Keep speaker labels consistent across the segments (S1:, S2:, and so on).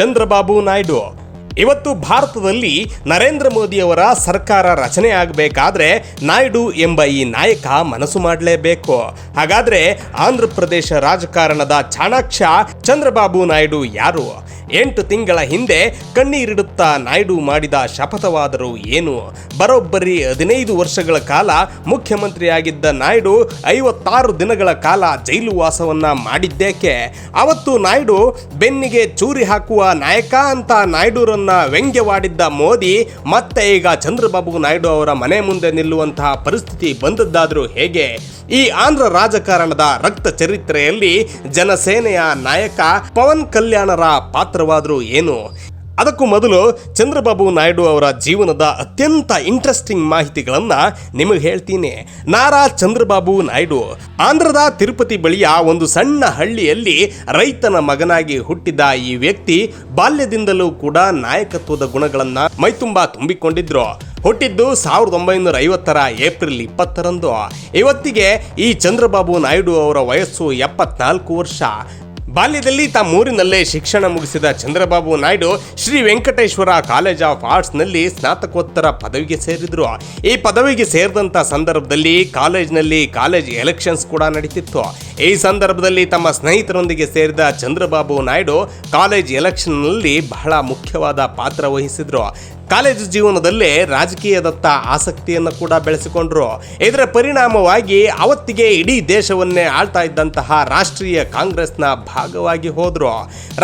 S1: ಚಂದ್ರಬಾಬು ನಾಯ್ಡು. ಇವತ್ತು ಭಾರತದಲ್ಲಿ ನರೇಂದ್ರ ಮೋದಿಯವರ ಸರ್ಕಾರ ರಚನೆ ಆಗಬೇಕಾದ್ರೆ ನಾಯ್ಡು ಎಂಬ ಈ ನಾಯಕ ಮನಸ್ಸು ಮಾಡಲೇಬೇಕು. ಹಾಗಾದ್ರೆ ಆಂಧ್ರ ಪ್ರದೇಶ ರಾಜಕಾರಣದ ಚಾಣಾಕ್ಷ ಚಂದ್ರಬಾಬು ನಾಯ್ಡು ಯಾರು? ಎಂಟು ತಿಂಗಳ ಹಿಂದೆ ಕಣ್ಣೀರಿಡುತ್ತಾ ನಾಯ್ಡು ಮಾಡಿದ ಶಪಥವಾದರೂ ಏನು? ಬರೋಬ್ಬರಿ ಹದಿನೈದು ವರ್ಷಗಳ ಕಾಲ ಮುಖ್ಯಮಂತ್ರಿಯಾಗಿದ್ದ ನಾಯ್ಡು ಐವತ್ತಾರು ದಿನಗಳ ಕಾಲ ಜೈಲು ವಾಸವನ್ನ ಮಾಡಿದ್ದೇಕೆ? ಅವತ್ತು ನಾಯ್ಡು ಬೆನ್ನಿಗೆ ಚೂರಿ ಹಾಕುವ ನಾಯಕ ಅಂತ ನಾಯ್ಡುರನ್ನ ವ್ಯಂಗ್ಯವಾಡಿದ್ದ ಮೋದಿ, ಮತ್ತೆ ಈಗ ಚಂದ್ರಬಾಬು ನಾಯ್ಡು ಅವರ ಮನೆ ಮುಂದೆ ನಿಲ್ಲುವಂತಹ ಪರಿಸ್ಥಿತಿ ಬಂದದ್ದಾದರೂ ಹೇಗೆ? ಈ ಆಂಧ್ರ ರಾಜಕಾರಣದ ರಕ್ತ ಚರಿತ್ರೆಯಲ್ಲಿ ಜನಸೇನೆಯ ನಾಯಕ ಪವನ್ ಕಲ್ಯಾಣರ ಪಾತ್ರವಾದರೂ ಏನು? ಅದಕ್ಕೂ ಮೊದಲು ಚಂದ್ರಬಾಬು ನಾಯ್ಡು ಅವರ ಜೀವನದ ಅತ್ಯಂತ ಇಂಟ್ರೆಸ್ಟಿಂಗ್ ಮಾಹಿತಿಗಳನ್ನು ನಿಮಗೆ ಹೇಳ್ತೀನಿ. ನಾರಾ ಚಂದ್ರಬಾಬು ನಾಯ್ಡು ಆಂಧ್ರದ ತಿರುಪತಿ ಬಳಿಯ ಒಂದು ಸಣ್ಣ ಹಳ್ಳಿಯಲ್ಲಿ ರೈತನ ಮಗನಾಗಿ ಹುಟ್ಟಿದ ಈ ವ್ಯಕ್ತಿ ಬಾಲ್ಯದಿಂದಲೂ ಕೂಡ ನಾಯಕತ್ವದ ಗುಣಗಳನ್ನು ಮೈತುಂಬಾ ತುಂಬಿಕೊಂಡಿದ್ರು. ಹುಟ್ಟಿದ್ದು ಸಾವಿರದ ಒಂಬೈನೂರ ಐವತ್ತರ ಏಪ್ರಿಲ್ ಇಪ್ಪತ್ತರಂದು. ಇವತ್ತಿಗೆ ಈ ಚಂದ್ರಬಾಬು ನಾಯ್ಡು ಅವರ ವಯಸ್ಸು ಎಪ್ಪತ್ನಾಲ್ಕು ವರ್ಷ. ಬಾಲ್ಯದಲ್ಲಿ ತಮ್ಮೂರಿನಲ್ಲೇ ಶಿಕ್ಷಣ ಮುಗಿಸಿದ ಚಂದ್ರಬಾಬು ನಾಯ್ಡು ಶ್ರೀ ವೆಂಕಟೇಶ್ವರ ಕಾಲೇಜ್ ಆಫ್ ಆರ್ಟ್ಸ್ನಲ್ಲಿ ಸ್ನಾತಕೋತ್ತರ ಪದವಿಗೆ ಸೇರಿದ್ರು. ಈ ಪದವಿಗೆ ಸೇರಿದಂಥ ಸಂದರ್ಭದಲ್ಲಿ ಕಾಲೇಜ್ನಲ್ಲಿ ಕಾಲೇಜ್ ಎಲೆಕ್ಷನ್ಸ್ ಕೂಡ ನಡೀತಿತ್ತು. ಈ ಸಂದರ್ಭದಲ್ಲಿ ತಮ್ಮ ಸ್ನೇಹಿತರೊಂದಿಗೆ ಸೇರಿದ ಚಂದ್ರಬಾಬು ನಾಯ್ಡು ಕಾಲೇಜ್ ಎಲೆಕ್ಷನ್ನಲ್ಲಿ ಬಹಳ ಮುಖ್ಯವಾದ ಪಾತ್ರ ವಹಿಸಿದ್ರು. ಕಾಲೇಜು ಜೀವನದಲ್ಲೇ ರಾಜಕೀಯದತ್ತ ಆಸಕ್ತಿಯನ್ನು ಕೂಡ ಬೆಳೆಸಿಕೊಂಡ್ರು. ಇದರ ಪರಿಣಾಮವಾಗಿ ಅವತ್ತಿಗೆ ಇಡೀ ದೇಶವನ್ನೇ ಆಳ್ತಾ ಇದ್ದಂತಹ ರಾಷ್ಟ್ರೀಯ ಕಾಂಗ್ರೆಸ್ನ ಭಾಗವಾಗಿ ಹೋದ್ರು.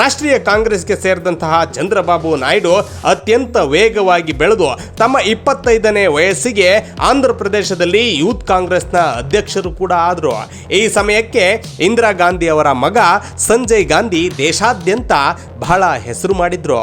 S1: ರಾಷ್ಟ್ರೀಯ ಕಾಂಗ್ರೆಸ್ಗೆ ಸೇರಿದಂತಹ ಚಂದ್ರಬಾಬು ನಾಯ್ಡು ಅತ್ಯಂತ ವೇಗವಾಗಿ ಬೆಳೆದು, ತಮ್ಮ ಇಪ್ಪತ್ತೈದನೇ ವಯಸ್ಸಿಗೆ ಆಂಧ್ರ ಪ್ರದೇಶದಲ್ಲಿ ಯೂತ್ ಕಾಂಗ್ರೆಸ್ನ ಅಧ್ಯಕ್ಷರು ಕೂಡ ಆದರು. ಈ ಸಮಯಕ್ಕೆ ಇಂದಿರಾ ಗಾಂಧಿ ಅವರ ಮಗ ಸಂಜಯ್ ಗಾಂಧಿ ದೇಶಾದ್ಯಂತ ಬಹಳ ಹೆಸರು ಮಾಡಿದ್ರು.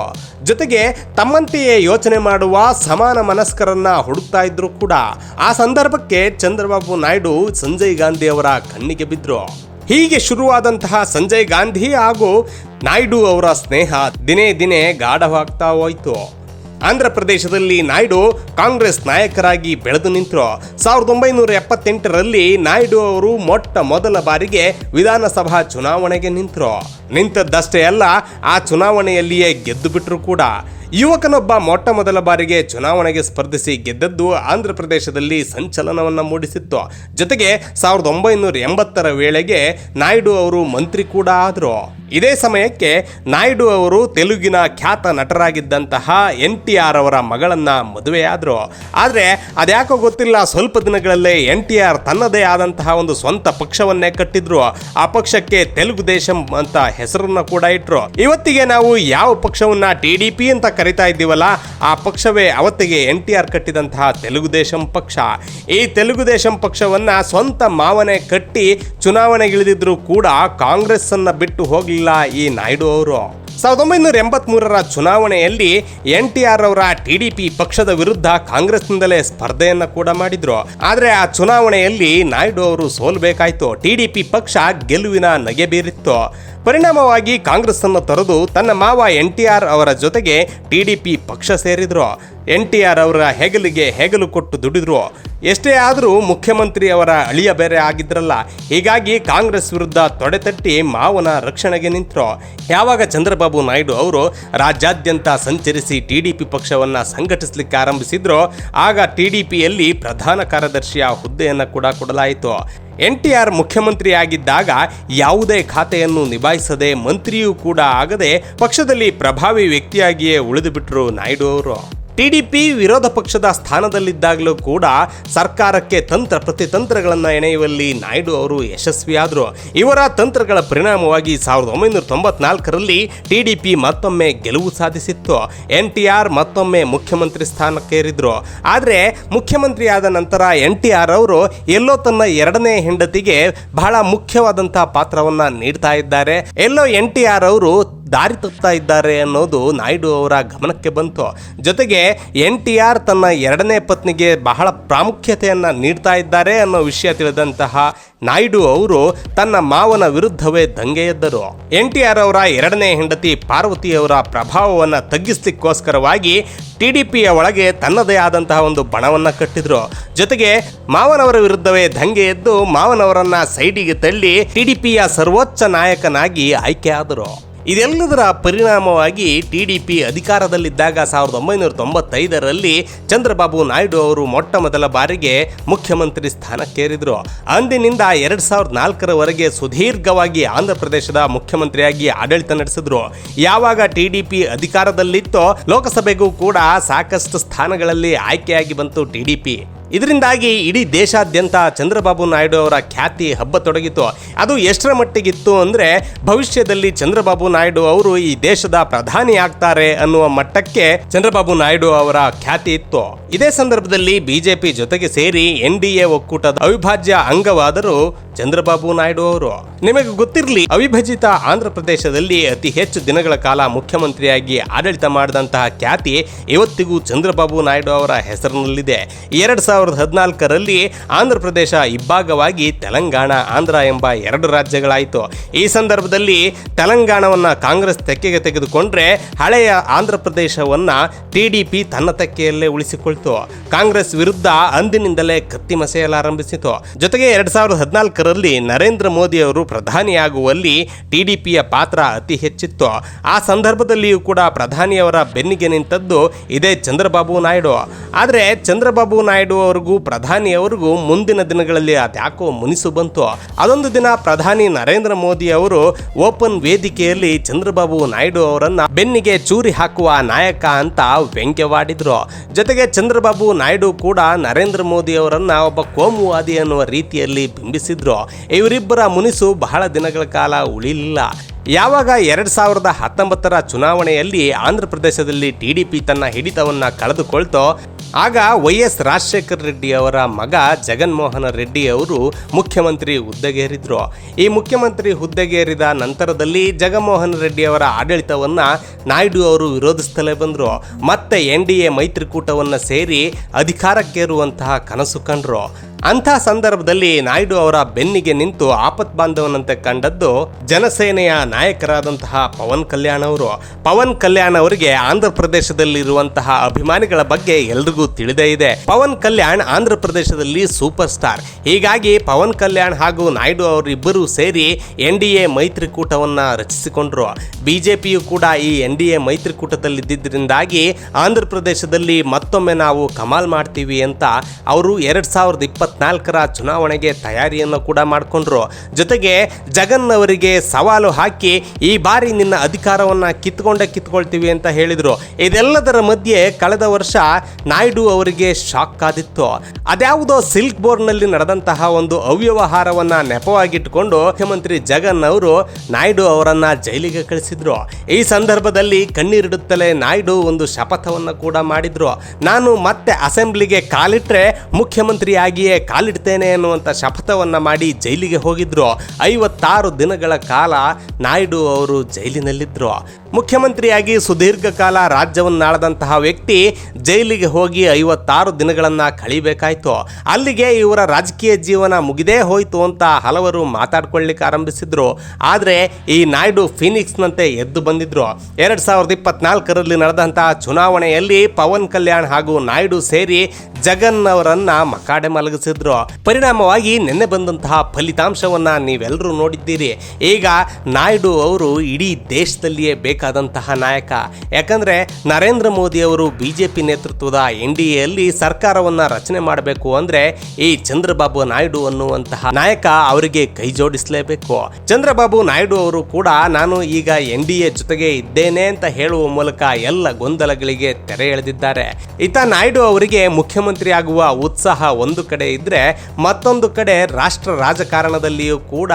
S1: ಜೊತೆಗೆ ತಮ್ಮಂತೆಯೇ ಯೋಚನೆ ಮಾಡುವ ಸಮಾನ ಮನಸ್ಕರನ್ನ ಹುಡುಕ್ತಾ ಇದ್ರು ಕೂಡ ಆ ಸಂದರ್ಭಕ್ಕೆ ಚಂದ್ರಬಾಬು ನಾಯ್ಡು ಸಂಜಯ್ ಗಾಂಧಿ ಅವರ ಕಣ್ಣಿಗೆ ಬಿದ್ರು. ಹೀಗೆ ಶುರುವಾದಂತಹ ಸಂಜಯ್ ಗಾಂಧಿ ಹಾಗೂ ನಾಯ್ಡು ಅವರ ಸ್ನೇಹ ದಿನೇ ದಿನೇ ಗಾಢವಾಗ್ತಾ ಹೋಯಿತು. ಆಂಧ್ರ ಪ್ರದೇಶದಲ್ಲಿ ನಾಯ್ಡು ಕಾಂಗ್ರೆಸ್ ನಾಯಕರಾಗಿ ಬೆಳೆದು ನಿಂತರು. ಸಾವಿರದ ಒಂಬೈನೂರ ಎಪ್ಪತ್ತೆಂಟರಲ್ಲಿ ನಾಯ್ಡು ಅವರು ಮೊಟ್ಟ ಮೊದಲ ಬಾರಿಗೆ ವಿಧಾನಸಭಾ ಚುನಾವಣೆಗೆ ನಿಂತರು. ನಿಂತದ್ದಷ್ಟೇ ಅಲ್ಲ, ಆ ಚುನಾವಣೆಯಲ್ಲಿಯೇ ಗೆದ್ದು ಬಿಟ್ಟರು ಕೂಡ. ಯುವಕನೊಬ್ಬ ಮೊಟ್ಟ ಮೊದಲ ಬಾರಿಗೆ ಚುನಾವಣೆಗೆ ಸ್ಪರ್ಧಿಸಿ ಗೆದ್ದದ್ದು ಆಂಧ್ರ ಪ್ರದೇಶದಲ್ಲಿ ಸಂಚಲನವನ್ನು ಮೂಡಿಸಿತ್ತು. ಜೊತೆಗೆ ಸಾವಿರದ ಒಂಬೈನೂರ ಎಂಬತ್ತರ ವೇಳೆಗೆ ನಾಯ್ಡು ಅವರು ಮಂತ್ರಿ ಕೂಡ ಆದರು. ಇದೇ ಸಮಯಕ್ಕೆ ನಾಯ್ಡು ಅವರು ತೆಲುಗಿನ ಖ್ಯಾತ ನಟರಾಗಿದ್ದಂತಹ ಎನ್ ಟಿ ಆರ್ ಅವರ ಮಗಳನ್ನ ಮದುವೆಯಾದರು. ಆದರೆ ಅದ್ಯಾಕೋ ಗೊತ್ತಿಲ್ಲ, ಸ್ವಲ್ಪ ದಿನಗಳಲ್ಲೇ ಎನ್ ಟಿ ಆರ್ ತನ್ನದೇ ಆದಂತಹ ಒಂದು ಸ್ವಂತ ಪಕ್ಷವನ್ನೇ ಕಟ್ಟಿದ್ರು. ಆ ಪಕ್ಷಕ್ಕೆ ತೆಲುಗು ದೇಶಂ ಅಂತ ಹೆಸರನ್ನ ಕೂಡ ಇಟ್ರು. ಇವತ್ತಿಗೆ ನಾವು ಯಾವ ಪಕ್ಷವನ್ನ ಟಿ ಡಿ ಪಿ ಅಂತ ಕರಿತಾ ಇದ್ದೀವಲ್ಲ, ಆ ಪಕ್ಷವೇ ಅವತ್ತಿಗೆ ಎನ್ ಟಿ ಆರ್ ಕಟ್ಟಿದಂತಹ ತೆಲುಗು ದೇಶಂ ಪಕ್ಷ. ಈ ತೆಲುಗು ದೇಶಂ ಪಕ್ಷವನ್ನ ಸ್ವಂತ ಮಾವನೆ ಕಟ್ಟಿ ಚುನಾವಣೆಗಿಳಿದಿದ್ರು ಕೂಡ ಕಾಂಗ್ರೆಸ್ ಅನ್ನ ಬಿಟ್ಟು ಹೋಗಲಿಲ್ಲ. ಈ ನಾಯ್ಡು ಅವರು. ಸಾವಿರದ ಒಂಬೈನೂರ ಎಂಬತ್ಮೂರರ ಚುನಾವಣೆಯಲ್ಲಿ ಎನ್ ಟಿ ಆರ್ ಅವರ ಟಿಡಿಪಿ ಪಕ್ಷದ ವಿರುದ್ಧ ಕಾಂಗ್ರೆಸ್ನಿಂದಲೇ ಸ್ಪರ್ಧೆಯನ್ನ ಕೂಡ ಮಾಡಿದ್ರು. ಆದ್ರೆ ಆ ಚುನಾವಣೆಯಲ್ಲಿ ನಾಯ್ಡು ಅವರು ಸೋಲ್ಬೇಕಾಯ್ತು. ಟಿಡಿಪಿ ಪಕ್ಷ ಗೆಲುವಿನ ನಗೆ ಬೀರಿತ್ತು. ಪರಿಣಾಮವಾಗಿ ಕಾಂಗ್ರೆಸ್ ಅನ್ನು ತೊರೆದು ತನ್ನ ಮಾವ ಎನ್ ಟಿ ಆರ್ ಅವರ ಜೊತೆಗೆ ಟಿಡಿಪಿ ಪಕ್ಷ ಸೇರಿದ್ರು. ಎನ್ ಟಿ ಆರ್ ಅವರ ಹೆಗಲಿಗೆ ಹೆಗಲು ಕೊಟ್ಟು ದುಡಿದ್ರು. ಎಷ್ಟೇ ಆದರೂ ಮುಖ್ಯಮಂತ್ರಿ ಅವರ ಅಳಿಯ ಬೇರೆ ಆಗಿದ್ರಲ್ಲ. ಹೀಗಾಗಿ ಕಾಂಗ್ರೆಸ್ ವಿರುದ್ಧ ತೊಡೆತಟ್ಟಿ ಮಾವನ ರಕ್ಷಣೆಗೆ ನಿಂತರು. ಯಾವಾಗ ಚಂದ್ರಬಾಬು ನಾಯ್ಡು ಅವರು ರಾಜ್ಯಾದ್ಯಂತ ಸಂಚರಿಸಿ ಟಿ ಡಿ ಪಿ ಪಕ್ಷವನ್ನು ಸಂಘಟಿಸಲಿಕ್ಕೆ ಆರಂಭಿಸಿದ್ರೋ, ಆಗ ಟಿ ಡಿ ಪಿಯಲ್ಲಿ ಪ್ರಧಾನ ಕಾರ್ಯದರ್ಶಿಯ ಹುದ್ದೆಯನ್ನು ಕೂಡ ಕೊಡಲಾಯಿತು. ಎನ್ ಟಿ ಆರ್ ಮುಖ್ಯಮಂತ್ರಿಯಾಗಿದ್ದಾಗ ಯಾವುದೇ ಖಾತೆಯನ್ನು ನಿಭಾಯಿಸದೆ ಮಂತ್ರಿಯೂ ಕೂಡ ಆಗದೆ ಪಕ್ಷದಲ್ಲಿ ಪ್ರಭಾವಿ ವ್ಯಕ್ತಿಯಾಗಿಯೇ ಉಳಿದುಬಿಟ್ರು ನಾಯ್ಡು ಅವರು. ಟಿಡಿಪಿ ವಿರೋಧ ಪಕ್ಷದ ಸ್ಥಾನದಲ್ಲಿದ್ದಾಗಲೂ ಕೂಡ ಸರ್ಕಾರಕ್ಕೆ ತಂತ್ರ ಪ್ರತಿತಂತ್ರಗಳನ್ನು ಎಣೆಯುವಲ್ಲಿ ನಾಯ್ಡು ಅವರು ಯಶಸ್ವಿಯಾದರು. ಇವರ ತಂತ್ರಗಳ ಪರಿಣಾಮವಾಗಿ ಸಾವಿರದ ಒಂಬೈನೂರ ತೊಂಬತ್ನಾಲ್ಕರಲ್ಲಿ ಟಿಡಿಪಿ ಮತ್ತೊಮ್ಮೆ ಗೆಲುವು ಸಾಧಿಸಿತ್ತು. ಎನ್ ಟಿ ಆರ್ ಮತ್ತೊಮ್ಮೆ ಮುಖ್ಯಮಂತ್ರಿ ಸ್ಥಾನಕ್ಕೇರಿದ್ರು. ಆದರೆ ಮುಖ್ಯಮಂತ್ರಿಯಾದ ನಂತರ ಎನ್ ಟಿ ಆರ್ ಅವರು ಎಲ್ಲೋ ತನ್ನ ಎರಡನೇ ಹೆಂಡತಿಗೆ ಬಹಳ ಮುಖ್ಯವಾದಂತಹ ಪಾತ್ರವನ್ನು ನೀಡ್ತಾ ಇದ್ದಾರೆ. ಎಲ್ಲೋ ಎನ್ ಟಿ ಆರ್ ಅವರು ದಾರಿ ತಪ್ತಾ ಇದ್ದಾರೆ ಅನ್ನೋದು ನಾಯ್ಡು ಅವರ ಗಮನಕ್ಕೆ ಬಂತು. ಜೊತೆಗೆ ಎನ್ ಟಿ ಆರ್ ತನ್ನ ಎರಡನೇ ಪತ್ನಿಗೆ ಬಹಳ ಪ್ರಾಮುಖ್ಯತೆಯನ್ನು ನೀಡ್ತಾ ಇದ್ದಾರೆ ಅನ್ನೋ ವಿಷಯ ತಿಳಿದಂತಹ ನಾಯ್ಡು ಅವರು ತನ್ನ ಮಾವನ ವಿರುದ್ಧವೇ ದಂಗೆ ಎದ್ದರು. ಎನ್ ಟಿ ಆರ್ ಅವರ ಎರಡನೇ ಹೆಂಡತಿ ಪಾರ್ವತಿ ಅವರ ಪ್ರಭಾವವನ್ನು ತಗ್ಗಿಸ್ಲಿಕ್ಕೋಸ್ಕರವಾಗಿ ಟಿ ಡಿ ಪಿಯ ಒಳಗೆ ತನ್ನದೇ ಆದಂತಹ ಒಂದು ಬಣವನ್ನು ಕಟ್ಟಿದ್ರು. ಜೊತೆಗೆ ಮಾವನವರ ವಿರುದ್ಧವೇ ದಂಗೆ ಎದ್ದು ಮಾವನವರನ್ನ ಸೈಡಿಗೆ ತಳ್ಳಿ ಟಿ ಡಿ ಪಿಯ ಸರ್ವೋಚ್ಚ ನಾಯಕನಾಗಿ ಆಯ್ಕೆ ಆದರು. ಇದೆಲ್ಲದರ ಪರಿಣಾಮವಾಗಿ ಟಿ ಡಿ ಪಿ ಅಧಿಕಾರದಲ್ಲಿದ್ದಾಗ ಸಾವಿರದ ಒಂಬೈನೂರ ತೊಂಬತ್ತೈದರಲ್ಲಿ ಚಂದ್ರಬಾಬು ನಾಯ್ಡು ಅವರು ಮೊಟ್ಟ ಮೊದಲ ಬಾರಿಗೆ ಮುಖ್ಯಮಂತ್ರಿ ಸ್ಥಾನಕ್ಕೇರಿದರು. ಅಂದಿನಿಂದ ಎರಡು ಸಾವಿರದ ನಾಲ್ಕರವರೆಗೆ ಸುದೀರ್ಘವಾಗಿ ಆಂಧ್ರ ಪ್ರದೇಶದ ಮುಖ್ಯಮಂತ್ರಿಯಾಗಿ ಆಡಳಿತ ನಡೆಸಿದ್ರು. ಯಾವಾಗ ಟಿ ಡಿ ಪಿ ಅಧಿಕಾರದಲ್ಲಿತ್ತೋ, ಲೋಕಸಭೆಗೂ ಕೂಡ ಸಾಕಷ್ಟು ಸ್ಥಾನಗಳಲ್ಲಿ ಆಯ್ಕೆಯಾಗಿ ಬಂತು ಟಿ ಡಿ ಪಿ ಇದರಿಂದಾಗಿ ಇಡೀ ದೇಶಾದ್ಯಂತ ಚಂದ್ರಬಾಬು ನಾಯ್ಡು ಅವರ ಖ್ಯಾತಿ ಹಬ್ಬ ತೊಡಗಿತು ಅದು ಎಷ್ಟರ ಮಟ್ಟಿಗಿತ್ತು ಅಂದರೆ ಭವಿಷ್ಯದಲ್ಲಿ ಚಂದ್ರಬಾಬು ನಾಯ್ಡು ಅವರು ಈ ದೇಶದ ಪ್ರಧಾನಿ ಆಗ್ತಾರೆ ಅನ್ನುವ ಮಟ್ಟಕ್ಕೆ ಚಂದ್ರಬಾಬು ನಾಯ್ಡು ಅವರ ಖ್ಯಾತಿ ಇತ್ತು. ಇದೇ ಸಂದರ್ಭದಲ್ಲಿ ಬಿಜೆಪಿ ಜೊತೆಗೆ ಸೇರಿ ಎನ್ ಡಿ ಎ ಒಕ್ಕೂಟದ ಅವಿಭಾಜ್ಯ ಅಂಗವಾದರು ಚಂದ್ರಬಾಬು ನಾಯ್ಡು ಅವರು. ನಿಮಗೆ ಗೊತ್ತಿರಲಿ, ಅವಿಭಜಿತ ಆಂಧ್ರ ಪ್ರದೇಶದಲ್ಲಿ ಅತಿ ಹೆಚ್ಚು ದಿನಗಳ ಕಾಲ ಮುಖ್ಯಮಂತ್ರಿಯಾಗಿ ಆಡಳಿತ ಮಾಡಿದಂತಹ ಖ್ಯಾತಿ ಇವತ್ತಿಗೂ ಚಂದ್ರಬಾಬು ನಾಯ್ಡು ಅವರ ಹೆಸರಿನಲ್ಲಿದೆ. ಎರಡ್ ಸಾವಿರದ ಹದಿನಾಲ್ಕರಲ್ಲಿ ಆಂಧ್ರ ಪ್ರದೇಶ ಇಬ್ಬಾಗವಾಗಿ ತೆಲಂಗಾಣ, ಆಂಧ್ರ ಎಂಬ ಎರಡು ರಾಜ್ಯಗಳಾಯಿತು. ಈ ಸಂದರ್ಭದಲ್ಲಿ ತೆಲಂಗಾಣವನ್ನ ಕಾಂಗ್ರೆಸ್ ತೆಕ್ಕೆಗೆ ತೆಗೆದುಕೊಂಡ್ರೆ ಹಳೆಯ ಆಂಧ್ರ ಪ್ರದೇಶವನ್ನು ಟಿ ಡಿ ಪಿ ತನ್ನ ತೆಕ್ಕೆಯಲ್ಲೇ ಉಳಿಸಿಕೊಳ್ತು. ಕಾಂಗ್ರೆಸ್ ವಿರುದ್ಧ ಅಂದಿನಿಂದಲೇ ಕತ್ತಿ ಮಸೆಯಲಾರಂಭಿಸಿತು ಜೊತೆಗೆ ಎರಡ್ ಸಾವಿರದ ಹದಿನಾಲ್ಕರಲ್ಲಿ ನರೇಂದ್ರ ಮೋದಿ ಅವರು ಪ್ರಧಾನಿಯಾಗುವಲ್ಲಿ ಟಿಡಿಪಿಯ ಪಾತ್ರ ಅತಿ ಹೆಚ್ಚಿತ್ತು. ಆ ಸಂದರ್ಭದಲ್ಲಿಯೂ ಕೂಡ ಪ್ರಧಾನಿಯವರ ಬೆನ್ನಿಗೆ ನಿಂತದ್ದು ಇದೇ ಚಂದ್ರಬಾಬು ನಾಯ್ಡು. ಆದರೆ ಚಂದ್ರಬಾಬು ನಾಯ್ಡು ಅವರಿಗೂ ಪ್ರಧಾನಿಯವರಿಗೂ ಮುಂದಿನ ದಿನಗಳಲ್ಲಿ ಅದ್ಯಾಕೋ ಮುನಿಸು ಬಂತು. ಅದೊಂದು ದಿನ ಪ್ರಧಾನಿ ನರೇಂದ್ರ ಮೋದಿ ಅವರು ಓಪನ್ ವೇದಿಕೆಯಲ್ಲಿ ಚಂದ್ರಬಾಬು ನಾಯ್ಡು ಅವರನ್ನ ಬೆನ್ನಿಗೆ ಚೂರಿ ಹಾಕುವ ನಾಯಕ ಅಂತ ವ್ಯಂಗ್ಯವಾಡಿದ್ರು. ಜೊತೆಗೆ ಚಂದ್ರಬಾಬು ನಾಯ್ಡು ಕೂಡ ನರೇಂದ್ರ ಮೋದಿ ಅವರನ್ನ ಒಬ್ಬ ಕೋಮುವಾದಿ ಅನ್ನುವ ರೀತಿಯಲ್ಲಿ ಬಿಂಬಿಸಿದ್ರು. ಇವರಿಬ್ಬರ ಮುನಿಸು ಬಹಳ ದಿನಗಳ ಕಾಲ ಉಳಿಲಿಲ್ಲ. ಯಾವಾಗ ಎರಡ್ ಸಾವಿರದ ಹತ್ತೊಂಬತ್ತರ ಚುನಾವಣೆಯಲ್ಲಿ ಆಂಧ್ರ ಪ್ರದೇಶದಲ್ಲಿ ಟಿ ಡಿ ಪಿ ತನ್ನ ಹಿಡಿತವನ್ನ ಕಳೆದುಕೊಳ್ತೋ ಆಗ ವೈ ಎಸ್ ರಾಜಶೇಖರ್ ರೆಡ್ಡಿ ಅವರ ಮಗ ಜಗನ್ಮೋಹನ ರೆಡ್ಡಿ ಅವರು ಮುಖ್ಯಮಂತ್ರಿ ಹುದ್ದೆಗೇರಿದ್ರು. ಈ ಮುಖ್ಯಮಂತ್ರಿ ಹುದ್ದೆಗೇರಿದ ನಂತರದಲ್ಲಿ ಜಗನ್ಮೋಹನ್ ರೆಡ್ಡಿ ಅವರ ಆಡಳಿತವನ್ನ ನಾಯ್ಡು ಅವರು ವಿರೋಧಿಸುತ್ತಲೇ ಬಂದರು. ಮತ್ತೆ ಎನ್ ಡಿ ಎ ಮೈತ್ರಿಕೂಟವನ್ನು ಸೇರಿ ಅಧಿಕಾರಕ್ಕೇರುವಂತಹ ಕನಸು ಕಂಡ್ರು. ಅಂಥ ಸಂದರ್ಭದಲ್ಲಿ ನಾಯ್ಡು ಅವರ ಬೆನ್ನಿಗೆ ನಿಂತು ಆಪತ್ ಬಾಂಧವನಂತೆ ಕಂಡದ್ದು ಜನಸೇನೆಯ ನಾಯಕರಾದಂತಹ ಪವನ್ ಕಲ್ಯಾಣ್ ಅವರು. ಪವನ್ ಕಲ್ಯಾಣ್ ಅವರಿಗೆ ಆಂಧ್ರ ಪ್ರದೇಶದಲ್ಲಿರುವಂತಹ ಅಭಿಮಾನಿಗಳ ಬಗ್ಗೆ ಎಲ್ರಿಗೂ ತಿಳಿದೇ ಇದೆ. ಪವನ್ ಕಲ್ಯಾಣ್ ಆಂಧ್ರ ಪ್ರದೇಶದಲ್ಲಿ ಸೂಪರ್ ಸ್ಟಾರ್. ಹೀಗಾಗಿ ಪವನ್ ಕಲ್ಯಾಣ್ ಹಾಗೂ ನಾಯ್ಡು ಅವರಿಬ್ಬರು ಸೇರಿ ಎನ್ ಡಿ ಎ ಮೈತ್ರಿಕೂಟವನ್ನ ರಚಿಸಿಕೊಂಡ್ರು. ಬಿಜೆಪಿಯು ಕೂಡ ಈ ಎನ್ ಡಿ ಎ ಮೈತ್ರಿಕೂಟದಲ್ಲಿದ್ದರಿಂದಾಗಿ ಆಂಧ್ರ ಪ್ರದೇಶದಲ್ಲಿ ಮತ್ತೊಮ್ಮೆ ನಾವು ಕಮಾಲ್ ಮಾಡ್ತೀವಿ ಅಂತ ಅವರು ಎರಡ್ ಸಾವಿರದ ಇಪ್ಪತ್ನಾಲ್ಕರ ಚುನಾವಣೆಗೆ ತಯಾರಿಯನ್ನು ಕೂಡ ಮಾಡಿಕೊಂಡ್ರು. ಜೊತೆಗೆ ಜಗನ್ ಅವರಿಗೆ ಸವಾಲು ಹಾಕಿ ಈ ಬಾರಿ ನಿನ್ನ ಅಧಿಕಾರವನ್ನು ಕಿತ್ಕೊಂಡೇ ಕಿತ್ಕೊಳ್ತೀವಿ ಅಂತ ಹೇಳಿದರು. ಇದೆಲ್ಲದರ ಮಧ್ಯೆ ಕಳೆದ ವರ್ಷ ನಾಯ್ಡು ಅವರಿಗೆ ಶಾಕ್ ಆದಿತ್ತು. ಅದ್ಯಾವುದೋ ಸಿಲ್ಕ್ ಬೋರ್ಡ್ನಲ್ಲಿ ನಡೆದಂತಹ ಒಂದು ಅವ್ಯವಹಾರವನ್ನು ನೆಪವಾಗಿಟ್ಟುಕೊಂಡು ಮುಖ್ಯಮಂತ್ರಿ ಜಗನ್ ಅವರು ನಾಯ್ಡು ಅವರನ್ನು ಜೈಲಿಗೆ ಕಳಿಸಿದ್ರು. ಈ ಸಂದರ್ಭದಲ್ಲಿ ಕಣ್ಣೀರಿಡುತ್ತಲೇ ನಾಯ್ಡು ಒಂದು ಶಪಥವನ್ನು ಕೂಡ ಮಾಡಿದ್ರು. ನಾನು ಮತ್ತೆ ಅಸೆಂಬ್ಲಿಗೆ ಕಾಲಿಟ್ರೆ ಮುಖ್ಯಮಂತ್ರಿಯಾಗಿಯೇ ಕಾಲಿಡ್ತೇನೆ ಅನ್ನುವಂಥ ಶಪಥವನ್ನು ಮಾಡಿ ಜೈಲಿಗೆ ಹೋಗಿದ್ರು. ಐವತ್ತಾರು ದಿನಗಳ ಕಾಲ ನಾಯ್ಡು ಅವರು ಜೈಲಿನಲ್ಲಿದ್ದರು ಮುಖ್ಯಮಂತ್ರಿಯಾಗಿ ಸುದೀರ್ಘ ಕಾಲ ರಾಜ್ಯವನ್ನಾಳದಂತಹ ವ್ಯಕ್ತಿ ಜೈಲಿಗೆ ಹೋಗಿ ಐವತ್ತಾರು ದಿನಗಳನ್ನು ಕಳಿಬೇಕಾಯಿತು. ಅಲ್ಲಿಗೆ ಇವರ ರಾಜಕೀಯ ಜೀವನ ಮುಗಿದೇ ಹೋಯಿತು ಅಂತ ಹಲವರು ಮಾತಾಡ್ಕೊಳ್ಳಿಕ್ಕೆ ಆರಂಭಿಸಿದ್ರು. ಆದರೆ ಈ ನಾಯ್ಡು ಫಿನಿಕ್ಸ್ನಂತೆ ಎದ್ದು ಬಂದಿದ್ರು. ಎರಡು ಸಾವಿರದ ಇಪ್ಪತ್ನಾಲ್ಕರಲ್ಲಿ ನಡೆದಂತಹ ಚುನಾವಣೆಯಲ್ಲಿ ಪವನ್ ಕಲ್ಯಾಣ್ ಹಾಗೂ ನಾಯ್ಡು ಸೇರಿ ಜಗನ್ ಅವರನ್ನ ಮಕಾಡೆ ಮಲಗಿಸಿದ್ರು. ಪರಿಣಾಮವಾಗಿ ನಿನ್ನೆ ಬಂದಂತಹ ಫಲಿತಾಂಶವನ್ನ ನೀವೆಲ್ಲರೂ ನೋಡಿದ್ದೀರಿ. ಈಗ ನಾಯ್ಡು ಅವರು ಇಡೀ ದೇಶದಲ್ಲಿಯೇ ಬೇಕಾದಂತಹ ನಾಯಕ. ಯಾಕಂದ್ರೆ ನರೇಂದ್ರ ಮೋದಿ ಅವರು ಬಿಜೆಪಿ ನೇತೃತ್ವದ ಎನ್ ಡಿ ಸರ್ಕಾರವನ್ನ ರಚನೆ ಮಾಡಬೇಕು ಅಂದ್ರೆ ಈ ಚಂದ್ರಬಾಬು ನಾಯ್ಡು ಅನ್ನುವಂತಹ ನಾಯಕ ಅವರಿಗೆ ಕೈ ಜೋಡಿಸಲೇಬೇಕು. ಚಂದ್ರಬಾಬು ನಾಯ್ಡು ಅವರು ಕೂಡ ನಾನು ಈಗ ಎನ್ ಡಿ ಎ ಜೊತೆಗೆ ಇದ್ದೇನೆ ಅಂತ ಹೇಳುವ ಮೂಲಕ ಎಲ್ಲ ಗೊಂದಲಗಳಿಗೆ ತೆರೆ ಎಳೆದಿದ್ದಾರೆ. ಇತ ನಾಯ್ಡು ಅವರಿಗೆ ಮುಖ್ಯಮಂತ್ರಿ ಆಗುವ ಉತ್ಸಾಹ ಒಂದು ಕಡೆ ಇದ್ದರೆ ಮತ್ತೊಂದು ಕಡೆ ರಾಷ್ಟ್ರ ರಾಜಕಾರಣದಲ್ಲಿಯೂ ಕೂಡ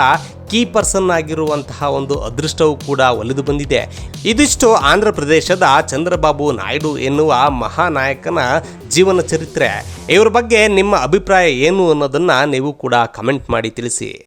S1: ಕೀ ಪರ್ಸನ್ ಆಗಿರುವಂತಹ ಒಂದು ಅದೃಷ್ಟವೂ ಕೂಡ ಒಲಿದು ಬಂದಿದೆ. ಇದಿಷ್ಟು ಆಂಧ್ರ ಪ್ರದೇಶದ ಚಂದ್ರಬಾಬು ನಾಯ್ಡು ಎನ್ನುವ ಮಹಾನಾಯಕನ ಜೀವನ ಚರಿತ್ರೆ. ಇವ್ರ ಬಗ್ಗೆ ನಿಮ್ಮ ಅಭಿಪ್ರಾಯ ಏನು ಅನ್ನೋದನ್ನು ನೀವು ಕೂಡ ಕಮೆಂಟ್ ಮಾಡಿ ತಿಳಿಸಿ.